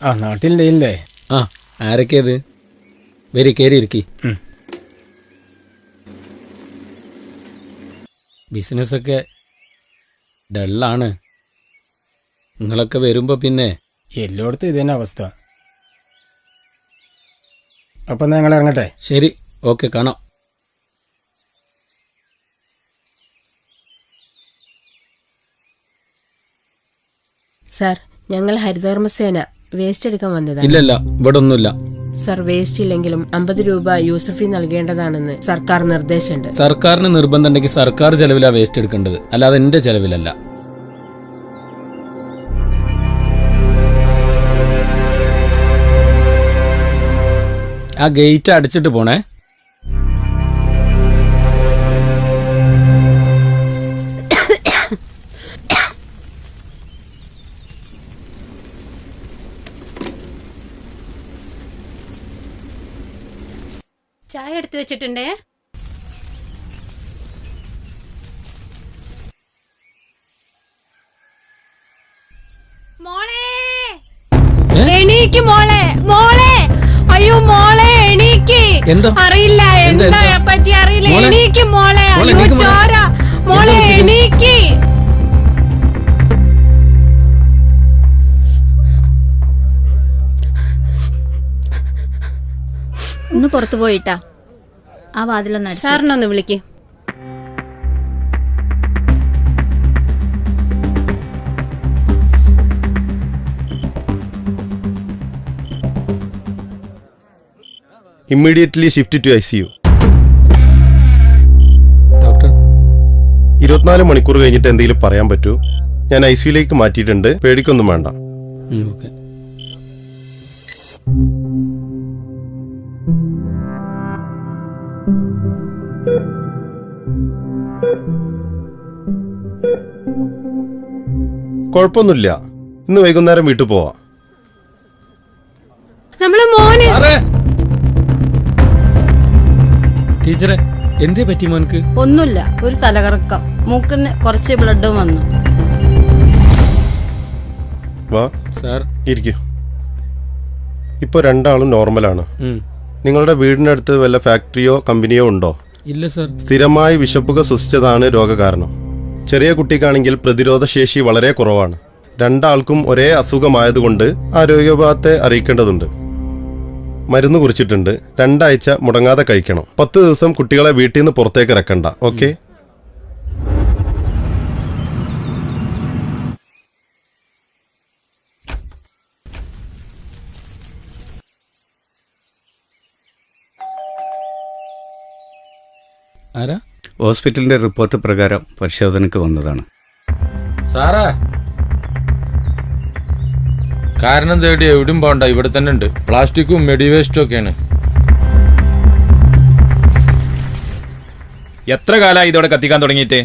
ആ നാട്ടിലുണ്ടല്ലേ ആ ആരൊക്കെയത് വരി കയറി ഇരിക്കി. ബിസിനസ്സൊക്കെ ഡള്ളാണ്. നിങ്ങളൊക്കെ വരുമ്പോൾ പിന്നെ എല്ലായിടത്തും ഇതന്നെ തന്നെ അവസ്ഥ. അപ്പൊ ഞങ്ങൾ ഇറങ്ങട്ടെ? ശരി ഓക്കെ കാണാം. സാർ ഞങ്ങൾ ഹരിതകർമ്മസേന. വേസ്റ്റ് എടുക്കാൻ വന്നതാണ്. ഇല്ലല്ല ഇവിടെ ഒന്നുമില്ല സർ വേസ്റ്റ് ഇല്ലെങ്കിലും അമ്പത് രൂപ യൂസർ ഫീ നൽകേണ്ടതാണെന്ന് സർക്കാർ നിർദ്ദേശമുണ്ട്. സർക്കാരിന് നിർബന്ധം ഉണ്ടെങ്കിൽ സർക്കാർ ചെലവിലാ വേസ്റ്റ് എടുക്കേണ്ടത്. അല്ലാതെ എന്റെ ചെലവിലല്ല. ആ ഗേറ്റ് അടച്ചിട്ട് പോണേ. ചായ എടുത്തു വെച്ചിട്ടുണ്ടേ മോളെ എണീക്ക് മോളെ മോളെ അയ്യോ മോളെ എണീക്ക്? അറിയില്ല എന്താ? പറ്റി അറിയില്ല? എണീക്ക് മോളെ അയ്യോ. ചോര മോളെ എണീക്ക് പുറത്തു പോയിട്ടാ. ആ വാതിലൊന്ന് സാറിനൊന്ന് വിളിക്ക്. Immediately shift to I C U doctor. ഇരുപത്തിനാല് മണിക്കൂർ കഴിഞ്ഞിട്ട് എന്തെങ്കിലും പറയാൻ പറ്റൂ? ഞാൻ ഐ സിയുലേക്ക് മാറ്റിയിട്ടുണ്ട്. പേടിക്കൊന്നും വേണ്ട. ഓക്കെ. കുഴപ്പമൊന്നുമില്ല. ഇന്ന് വൈകുന്നേരം വീട്ടിൽ പോവാ. നമ്മളെ മോനെ. ടീച്ചറെ എന്തേ പറ്റി മോൻക്ക്? ഒന്നുമില്ല ഒരു തലകറക്കം. മൂക്കിന് കുറച്ച് ബ്ലഡ് വന്നു. വാ സാർ. ഇരിക്കൂ. ഇപ്പോൾ രണ്ടാളും നോർമലാണ്. നിങ്ങളുടെ വീടിനടുത്ത് വല്ല ഫാക്ടറിയോ കമ്പനിയോ ഉണ്ടോ? ഇല്ല സർ സ്ഥിരമായി വിശപ്പുക സൃഷ്ടിച്ചതാണ് രോഗകാരണം. ചെറിയ കുട്ടിക്കാണെങ്കിൽ പ്രതിരോധശേഷി വളരെ കുറവാണ്. രണ്ടാൾക്കും ഒരേ അസുഖമായതുകൊണ്ട് ആരോഗ്യവിഭാഗത്തെ അറിയിക്കേണ്ടതുണ്ട്. മരുന്ന് കുറിച്ചിട്ടുണ്ട്. രണ്ടാഴ്ച മുടങ്ങാതെ കഴിക്കണം. പത്ത് ദിവസം കുട്ടികളെ വീട്ടിൽ നിന്ന് പുറത്തേക്ക് ഇറക്കണ്ട. ഓക്കെ? ആരാ? ഹോസ്പിറ്റലിന്റെ റിപ്പോർട്ട് പ്രകാരം പരിശോധനയ്ക്ക് വന്നതാണ്. സാറേ കാരണം തേടി എവിടെയും പോണ്ട ഇവിടെ തന്നെ ഉണ്ട്. പ്ലാസ്റ്റിക്കും മെഡിവേസ്റ്റും ഒക്കെയാണ്. എത്ര കാലമായി ഇതോടെ കത്തിക്കാൻ തുടങ്ങിയിട്ട്?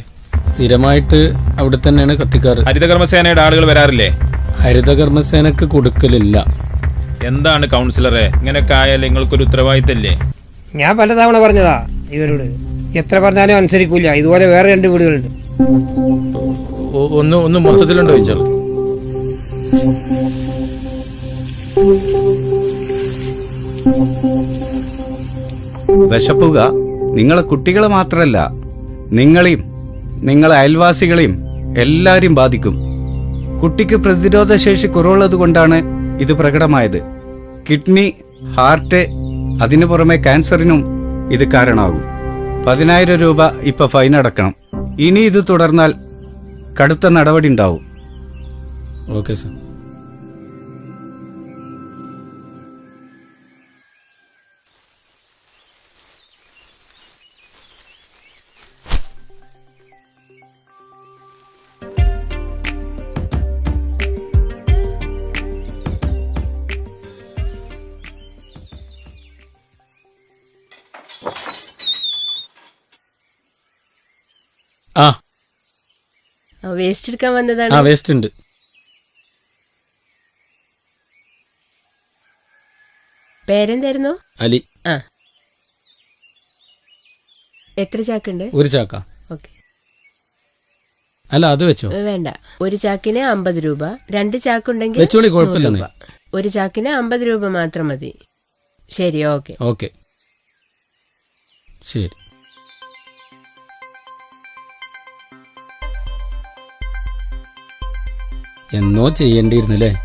സ്ഥിരമായിട്ട് അവിടെ തന്നെയാണ് കത്തിക്കാറ്. ഹരിതകർമ്മസേനയുടെ ആളുകൾ വരാറില്ലേ? ഹരിതകർമ്മസേനക്ക് കൊടുക്കലില്ല. എന്താണ് കൗൺസിലറെ? ഇങ്ങനെയൊക്കെ ആയാൽ നിങ്ങൾക്കൊരു ഉത്തരവാദിത്തല്ലേ? ഞാൻ പലതവണ പറഞ്ഞതാ ഇവരോട്. എത്ര പറഞ്ഞാലും അനുസരിക്കൂല. ഇതുപോലെ വേറെ രണ്ട് വീടുകളുണ്ട്. ഒന്ന് ഒന്ന് മൊത്തത്തിലുണ്ടോ ചോദിച്ചാൽ? വിശപ്പുക. നിങ്ങളെ കുട്ടികളെ മാത്രമല്ല നിങ്ങളെയും നിങ്ങളെ അയൽവാസികളെയും എല്ലാവരെയും ബാധിക്കും. കുട്ടിക്ക് പ്രതിരോധശേഷി കുറവുള്ളത് കൊണ്ടാണ് ഇത് പ്രകടമായത്. കിഡ്നി ഹാർട്ട് അതിനു പുറമെ ക്യാൻസറിനും ഇത് കാരണമാകും. പതിനായിരം രൂപ ഇപ്പൊ ഫൈൻ അടക്കണം. ഇനി ഇത് തുടർന്നാൽ കടുത്ത നടപടി ഉണ്ടാവും. ഓക്കെ സാർ വേസ്റ്റ് എടുക്കാൻ ആ വന്നതാണ് വേസ്റ്റ് ഉണ്ട്. പേരെന്തായിരുന്നു? അലി. ആ. എത്ര ചാക്കുണ്ട്? ഒരു ചാക്ക. ഓക്കെ. അല്ല അത് വെച്ചോ? വേണ്ട. ഒരു ചാക്കിന് അമ്പത് രൂപ. രണ്ട് ചാക്കുണ്ടെങ്കിൽ വെച്ചോളി, നൂറ് ഒരു ചാക്കിന് അമ്പത് രൂപ മാത്രം മതി. ശരി ഓക്കെ. ഓക്കെ. ശരി. എന്നോ ചെയ്യേണ്ടിയിരുന്നില്ലേ?